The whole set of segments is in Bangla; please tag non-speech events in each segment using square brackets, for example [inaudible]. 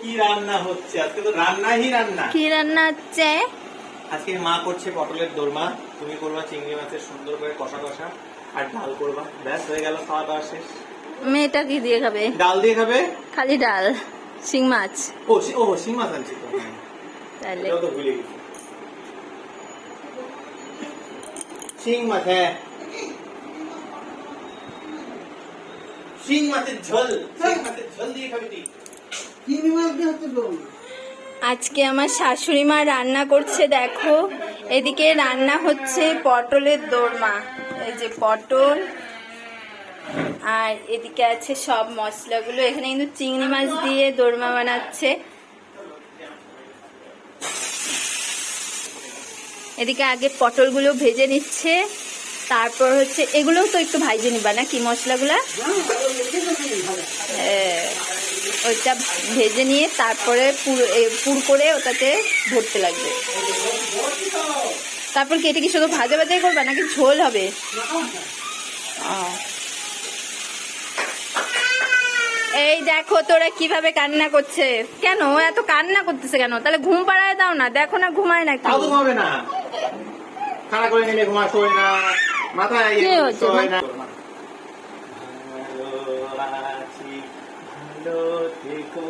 কি রান্না হচ্ছে? আজকে তো রান্নাই রান্না। কি রান্না হচ্ছে? আজকে মা করছে পটলের দোরমা। তুমি করবা চিংড়ি মাছের সুন্দর করে কষা কষা আর ডাল করবা। ব্যাস হয়ে গেল খাওয়া দাওয়া শেষ। মেয়েটা কি দিয়ে খাবে? ডাল দিয়ে খাবে? খালি ডাল শিং মাছ। ও ও শিং মাছ আনছি তো হ্যাঁ, তাহলে। তো ভুলে গেছি। শিং মাছ হ্যাঁ। শিং মাছের ঝোল শিং মাছের ঝোল দিয়ে খাবি তুই। আজকে আমার শাশুড়ি মা রান্না করছে, দেখো। এদিকে রান্না হচ্ছে পটলের দোরমা। এই যে পটল, আর এদিকে আছে সব মশলাগুলো। এখানে কিন্তু চিংড়ি মাছ দিয়ে দোরমা বানাচ্ছে। এদিকে আগে পটলগুলো ভেজে নিচ্ছে। তারপর হচ্ছে, এগুলোও তো একটু ভাইজে নিবা না কি মশলাগুলা ওইটা ভেজে নিয়ে তারপরে পুর করে ওটাতে ভরতে লাগবে। তারপর কি এটা কি শুধু ভাজা ভাজাই করবা নাকি ঝোল হবে। এই দেখো তোরা কীভাবে কান্না করছে। কেন? এত কান্না করতেছে কেন? তাহলে ঘুম পাড়ায় দাও না। দেখো না ঘুমায় নাকি। ঘুমাবে না। খানা করে নিলে ঘুমা না। মাথায় ভালো থেকো,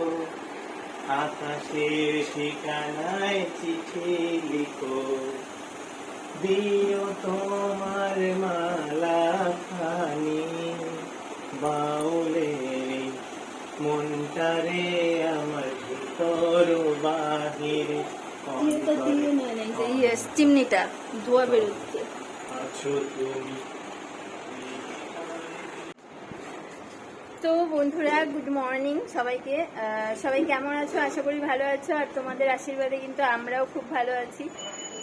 আকাশের ঠিকানায় চিঠি লিখো। দিও তোমার মালা খানি। বাউলে মনটারে আমার ভিতর বাহির চিমনিটা ধোয়া বেরোচ্ছে তো বন্ধুরা গুড মর্নিং সবাইকে। সবাই কেমন আছো? আশা করি ভালো আছো, আর তোমাদের আশীর্বাদে কিন্তু আমরাও খুব ভালো আছি।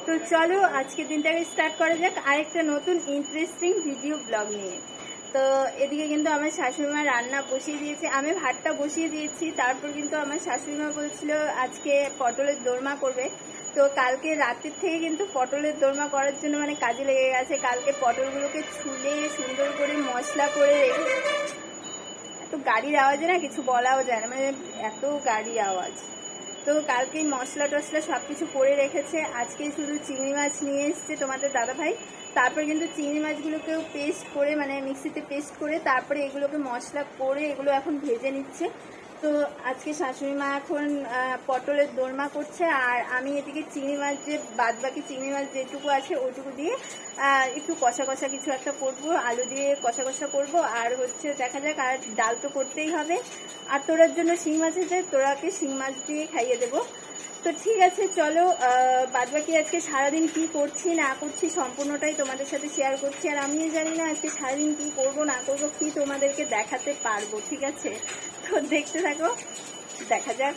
তো চলো, আজকের দিনটাকে স্টার্ট করা যাক আরেকটা নতুন ইন্টারেস্টিং ভিডিও ব্লগ নিয়ে। তো এদিকে কিন্তু আমার শাশুড়ি মা রান্না বসিয়ে দিয়েছে, আমি ভাতটা বসিয়ে দিয়েছি, তারপর কিন্তু আমার শাশুড়িমা বলছিল আজকে পটলের দোরমা করবে। তো কালকে রাতের থেকে কিন্তু পটলের দোরমা করার জন্য মানে কাজে লেগে গেছে। কালকে পটলগুলোকে ছুলে সুন্দর করে মশলা করে রেখে এত গাড়ির আওয়াজে না, কিছু বলাও যায় না মানে এত গাড়ি আওয়াজ। তো কালকেই মশলা টশলা সব কিছু করে রেখেছে। আজকে শুধু চিংড়ি মাছ নিয়ে এসছে তোমাদের দাদা ভাই তারপর কিন্তু চিংড়ি মাছগুলোকেও পেস্ট করে মানে মিক্সিতে পেস্ট করে, তারপরে এগুলোকে মশলা করে এগুলো এখন ভেজে নিচ্ছে। তো আজকে শাশুড়ি মা এখন পটলের দোরমা করছে, আর আমি এদিকে চিংড়ি মাছ যে বাদ বাকি চিংড়ি মাছ যেটুকু আছে ওটুকু দিয়ে একটু কষা কষা কিছু একটা করব, আলু দিয়ে কষা কষা করব, আর হচ্ছে দেখা যাক, আর ডাল তো করতেই হবে। আর তোরার জন্য শিং মাছ আছে, তোরাকে শিং মাছ দিয়ে খাইয়ে দেবো। তো ঠিক আছে, চলো বাদবাকি আজকে সারাদিন কি করছি, না করছি সম্পূর্ণটাই তোমাদের সাথে শেয়ার করছি। আর আমিও জানি না আজকে সারাদিন কি করব, না করব, কি তোমাদেরকে দেখাতে পারব, ঠিক আছে? তো দেখতে থাকো, দেখা যাক।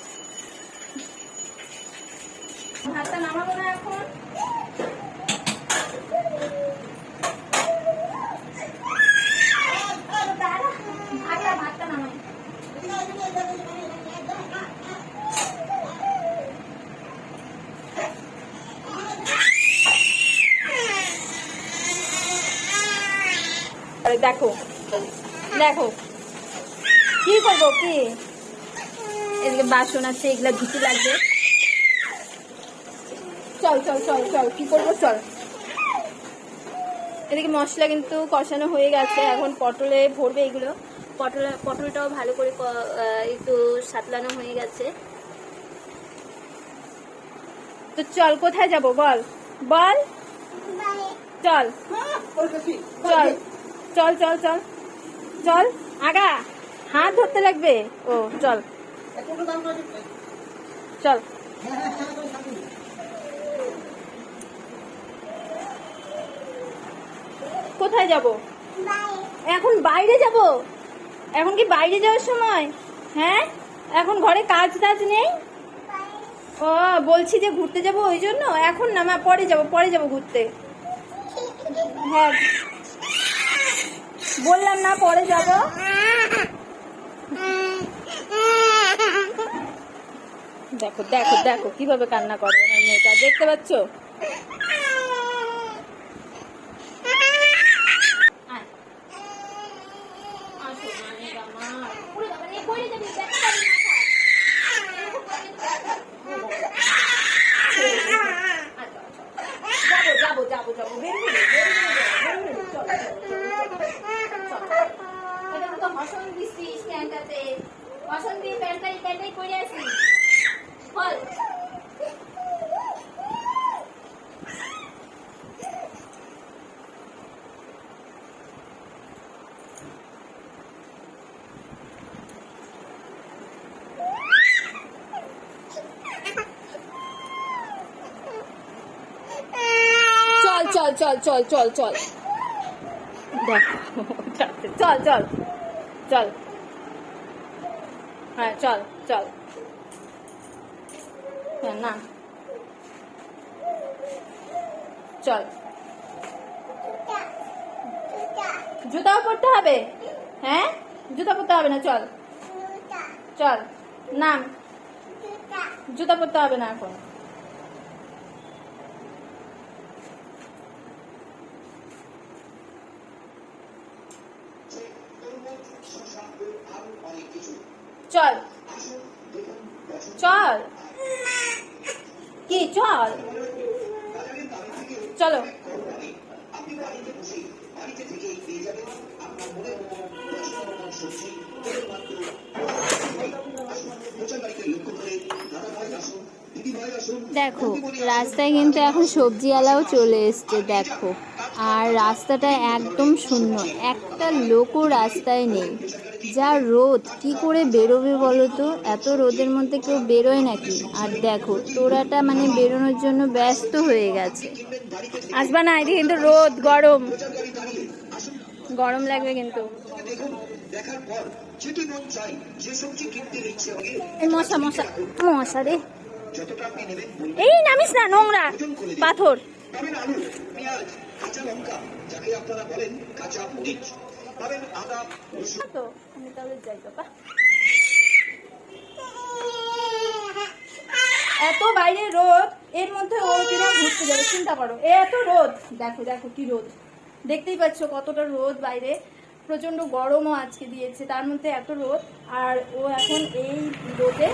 হাতটা নামাবো না এখন? দেখো। দেখো। কি করব কি? এদিকে বাসন আছে এগুলা ধুতে লাগবে। চল চল চল চল কি করব চল। এদিকে মশলা কিন্তু কষানো হয়ে গেছে এখন পটলে ভরবে এগুলো। পটল পটলটাও ভালো করে একটু সাতলানো হয়ে গেছে। তো চল কোথায় যাব বল? বল। চল। চল। চল চল চল। চল, আগা, হাত ধরতে লাগবে। ও, চল। চল। কোথায় যাব? এখন বাইরে যাব? এখন কি বাইরে যাওয়ার সময়? হ্যাঁ? এখন ঘরে কাজ টাজ নেই? ও, বলছি যে ঘুরতে যাব ওই জন্য? এখন না, মা, পরে যাব পরে যাব ঘুরতে। হ্যাঁ। বললাম না পরে যাব। দেখো দেখো দেখো কীভাবে কান্না করবে মেয়েটা দেখতে পাচ্ছ? ভাষণ দিছি স্ট্যান্ডটাতে। ভাষণ দিয়ে প্যান্টাই প্যান্টাই করে আসি বল। চল চল চল চল চল চল। চল চল। চল। হ্যাঁ চল চল। হ্যাঁ না। চল। জুতাও পরতে হবে? হ্যাঁ? জুতা পরতে হবে না, চল। চল, নাম। জুতা পরতে হবে না এখন। চল। চল। কি, চল? চলো। দেখো, রাস্তায় কিন্তু এখন সবজিওয়ালাও চলে এসছে, দেখো। আর রাস্তাটা একদম শূন্য, একটা লোকও রাস্তায় নেই। যা রোদ কি করে বেরোবে বলো তো এত রোদের মধ্যে কেউ বেরোয় নাকি? আর দেখো তোরাটা মানে বেরোনোর জন্য ব্যস্ত হয়ে গেছে। আসবা না এদিকে কিন্তু রোদ গরম। গরম লাগবে কিন্তু। মশা মশা মশা রে। এই নামিস না নোংরা পাথর। বাবা। এত বাইরে রোদ, এর মধ্যে ও ঘুরতে যাবে, চিন্তা করো। এত রোদ। দেখো দেখো কি রোদ। দেখতেই পাচ্ছ কতটা রোদ বাইরে। প্রচণ্ড গরমও আজকে দিয়েছে, তার মধ্যে এত রোদ, আর ও এখন এই রোদে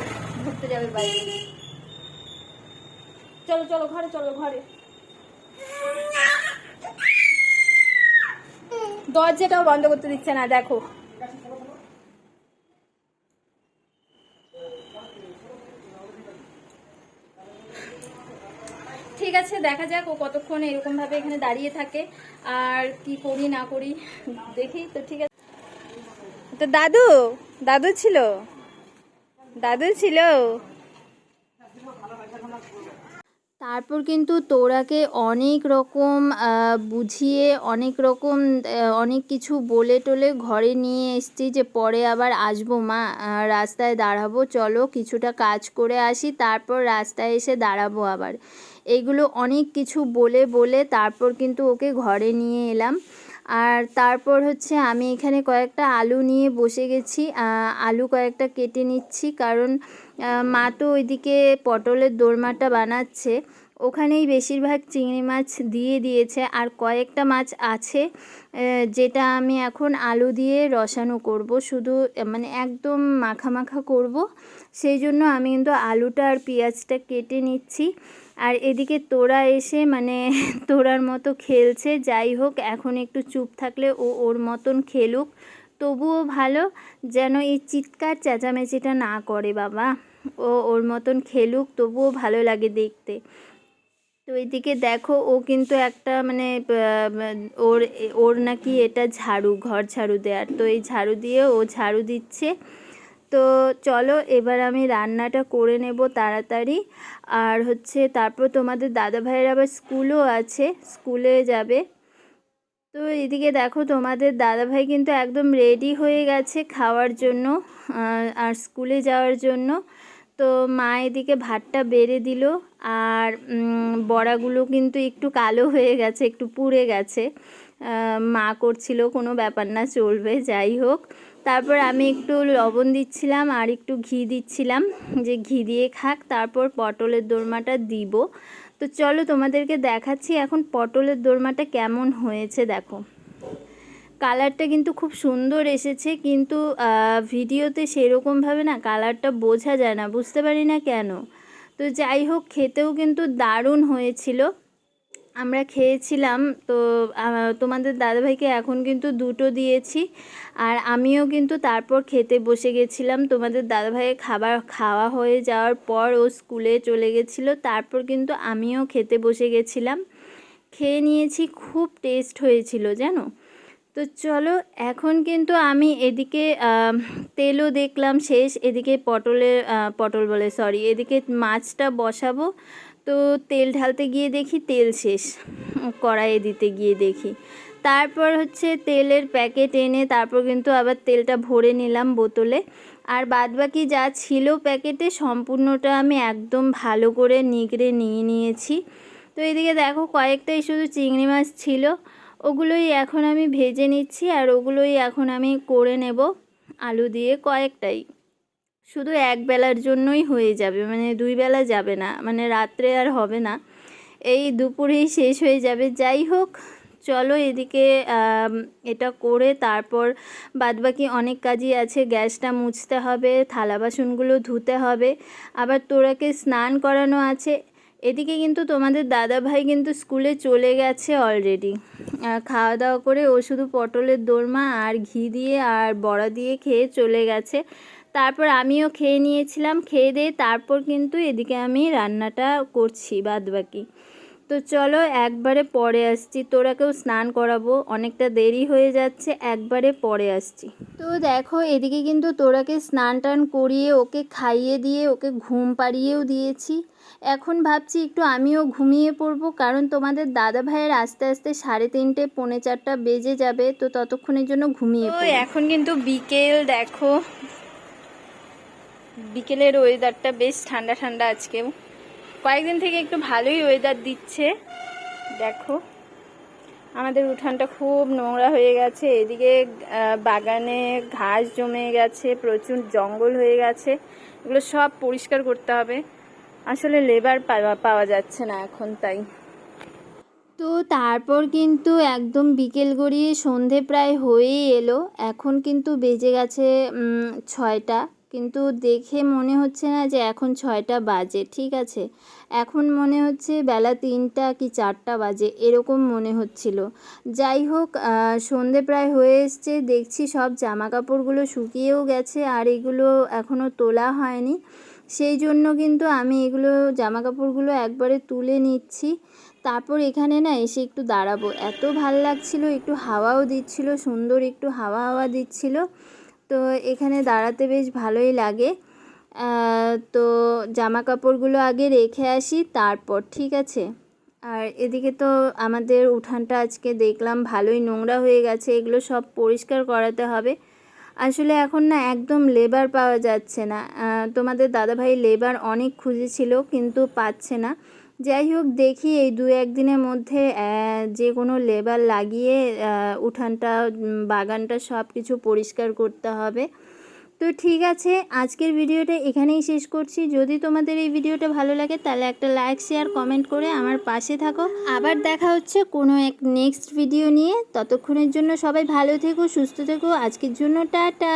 ঘুরতে যাবে বাইরে। চলো চলো, ঘরে চলো, ঘরে। দরজাটাও বন্ধ করতে দিচ্ছে না, দেখো। ঠিক আছে, দেখা যাক ও কতক্ষণ এরকম ভাবে এখানে দাঁড়িয়ে থাকে আর কি করি, না করি, দেখি তো, ঠিক আছে। তো দাদু দাদু ছিল? দাদু ছিল? তারপর কিন্তু তোরাকে অনেক রকম বুঝিয়ে অনেক রকম অনেক কিছু বলে টলে ঘরে নিয়ে এসছি যে পরে আবার আসব মা রাস্তায় দাঁড়াবো, চলো কিছুটা কাজ করে আসি, তারপর রাস্তায় এসে দাঁড়াবো আবার। এইগুলো অনেক কিছু বলে বলে তারপর কিন্তু ওকে ঘরে নিয়ে এলাম। আর তারপর হচ্ছে আমি এখানে কয়েকটা আলু নিয়ে বসে গেছি আলু কয়েকটা কেটে নিচ্ছি, কারণ মা তো ওইদিকে পটলের দোরমাটা বানাচ্ছে। ওখানেই বেশিরভাগ চিংড়ি মাছ দিয়ে দিয়েছে। আর কয়েকটা মাছ আছে যেটা আমি এখন আলু দিয়ে রসানো করব। শুধু মানে একদম মাখা মাখা করব। সেই জন্য আমি কিন্তু আলুটা আর পেঁয়াজটা কেটে নিচ্ছি। আর এদিকে তোরা এসে মানে [laughs] তোরার মতো খেলছে। যাই হোক, এখন একটু চুপ থাকলে ও ওর মতন খেলুক। তবুও ভালো যেন এই চিৎকার চেঁচামেচিটা না করে বাবা। ও ওর মতন খেলুক, তবুও ভালো লাগে দেখতে। তো এদিকে দেখো, ও কিন্তু একটা মানে ওর ওর নাকি এটা ঝাড়ু, ঘর ঝাড়ু দেওয়ার তো এই ঝাড়ু দিয়ে ও ঝাড়ু দিচ্ছে। তো চলো, এবার আমি রান্নাটা করে নেব তাড়াতাড়ি। আর হচ্ছে, তারপর তোমাদের দাদা ভাইয়ের আবার স্কুলও আছে, স্কুলে যাবে। তো এদিকে দেখো তোমাদের দাদাভাই কিন্তু একদম রেডি হয়ে গেছে খাওয়ার জন্য আর স্কুলে যাওয়ার জন্য। তো মা এদিকে ভাতটা বেড়ে দিল, আর বড়াগুলো কিন্তু একটু কালো হয়ে গেছে, একটু পুড়ে গেছে। মা করছিল কোনো ব্যাপার না, চলবে, যাই হোক। তারপর আমি একটু লবণ দিচ্ছিলাম আর একটু ঘি দিচ্ছিলাম, যে ঘি দিয়ে খাক, তারপর পটলের দোরমাটা দিব। তো চলো তোমাদেরকে দেখাচ্ছি এখন পটলের দোরমাটা কেমন হয়েছে, দেখো। কালারটা কিন্তু খুব সুন্দর এসেছে, কিন্তু ভিডিওতে সেরকমভাবে না কালারটা বোঝা যায় না, বুঝতে পারি না কেন। তো যাই হোক, খেতেও কিন্তু দারুণ হয়েছিল। আমরা খেয়েছিলাম, তো তোমাদের দাদাভাইকে এখন কিন্তু দুটো দিয়েছি। আর আমিও কিন্তু তারপর খেতে বসে গেছিলাম। তোমাদের দাদাভাইয়ের খাবার খাওয়া হয়ে যাওয়ার পর ও স্কুলে চলে গেছিল। তারপর কিন্তু আমিও খেতে বসে গেছিলাম। খেয়ে নিয়েছি, খুব টেস্ট হয়েছিল, জানো? তো চলো, এখন কিন্তু আমি এদিকে তেলও দেখলাম শেষ। এদিকে পটলের পটল বলে সরি এদিকে মাছটা বসাবো। তো তেল ঢালতে গিয়ে দেখি তেল শেষ। কড়াইয়ে দিতে গিয়ে দেখি। তারপর হচ্ছে তেলের প্যাকেট এনে তারপর কিন্তু আবার তেলটা ভরে নিলাম বোতলে। আর বাদবাকি যা ছিল প্যাকেটে সম্পূর্ণটা আমি একদম ভালো করে নিগড়ে নিয়ে নিয়েছি। তো এদিকে দেখো কয়েকটাই শুধু চিংড়ি মাছ ছিল। ওগুলোই এখন আমি ভেজে নিচ্ছি আর ওগুলোই এখন আমি করে নেব আলু দিয়ে কয়েকটাই। শুধু এক বেলার জন্যই হয়ে যাবে মানে দুই বেলা যাবে না মানে রাত্রে আর হবে না। এই দুপুরেই শেষ হয়ে যাবে। যাই হোক, চলো এদিকে এটা করে তারপর বাদবাকি অনেক কাজই আছে। গ্যাসটা মুছতে হবে, থালা বাসনগুলো ধুতে হবে। আবার তোরাকে স্নান করানো আছে। এদিকে কিন্তু তোমাদের দাদা ভাই কিন্তু স্কুলে চলে গেছে অলরেডি খাওয়া দাওয়া করে ও শুধু পটলের দোরমা আর ঘি দিয়ে আর বড়া দিয়ে খেয়ে চলে গেছে। তারপর আমিও খেয়ে নিয়েছিলাম খেয়ে দিয়ে তারপর কিন্তু এদিকে আমি রান্নাটা করছি বাদ বাকি তো চলো একবারে পরে আসছি তোরাকেও স্নান করাবো অনেকটা দেরি হয়ে যাচ্ছে একবারে পরে আসছি। তো দেখো এদিকে কিন্তু তোরাকে স্নান টান করিয়ে ওকে খাইয়ে দিয়ে ওকে ঘুম পাড়িয়েও দিয়েছি। এখন ভাবছি একটু আমিও ঘুমিয়ে পড়ব কারণ তোমাদের দাদা ভাইয়ের আস্তে আস্তে সাড়ে তিনটে পৌনে চারটা বেজে যাবে তো ততক্ষণের জন্য ঘুমিয়ে এখন কিন্তু বিকেল দেখো। বিকেলের ওয়েদারটা বেশ ঠান্ডা ঠান্ডা আজকেও কয়েকদিন থেকে একটু ভালোই ওয়েদার দিচ্ছে। দেখো, আমাদের উঠানটা খুব নোংরা হয়ে গেছে। এদিকে বাগানে ঘাস জমে গেছে, প্রচুর জঙ্গল হয়ে গেছে। এগুলো সব পরিষ্কার করতে হবে। আসলে লেবার পাওয়া যাচ্ছে না এখন তাই। তো তারপর কিন্তু একদম বিকেল গড়িয়ে সন্ধে প্রায় হয়েই এলো। এখন কিন্তু বেজে গেছে ছয়টা। কিন্তু দেখে মনে হচ্ছে না যে এখন ছয়টা বাজে, ঠিক আছে? এখন মনে হচ্ছে বেলা তিনটা কি চারটা বাজে, এরকম মনে হচ্ছিল। যাই হোক সন্ধে প্রায় হয়ে এসছে, দেখছি সব জামা কাপড়গুলো শুকিয়েও গেছে আর এগুলো এখনও তোলা হয়নি। সেই জন্য কিন্তু আমি এগুলো জামা কাপড়গুলো একবারে তুলে নিচ্ছি। তারপর এখানে না এসে একটু দাঁড়াবো। এত ভালো লাগছিল, একটু হাওয়াও দিচ্ছিল, সুন্দর একটু হাওয়া হাওয়া দিচ্ছিল। তো এখানে দাঁড়াতে বেশ ভালোই লাগে। তো জামা কাপড়গুলো আগে রেখে আসি, তারপর ঠিক আছে। আর এদিকে তো আমাদের উঠানটা আজকে দেখলাম ভালোই নোংরা হয়ে গেছে, এগুলো সব পরিষ্কার করাতে হবে। আসলে এখন না একদম লেবার পাওয়া যাচ্ছে না। তোমাদের দাদাভাই লেবার অনেক খুঁজেছিল, কিন্তু পাচ্ছে না। যাই হোক দেখি এই দু একদিনের মধ্যে যে কোনো লেবার লাগিয়ে উঠানটা বাগানটা সব কিছু পরিষ্কার করতে হবে। তো ঠিক আছে, আজকের ভিডিওটা এখানেই শেষ করছি। যদি তোমাদের এই ভিডিওটা ভালো লাগে, তাহলে একটা লাইক, শেয়ার, কমেন্ট করে আমার পাশে থাকো। আবার দেখা হচ্ছে কোনো এক নেক্সট ভিডিও নিয়ে। ততক্ষণের জন্য সবাই ভালো থেকো, সুস্থ থেকো। আজকের জন্য টাটা।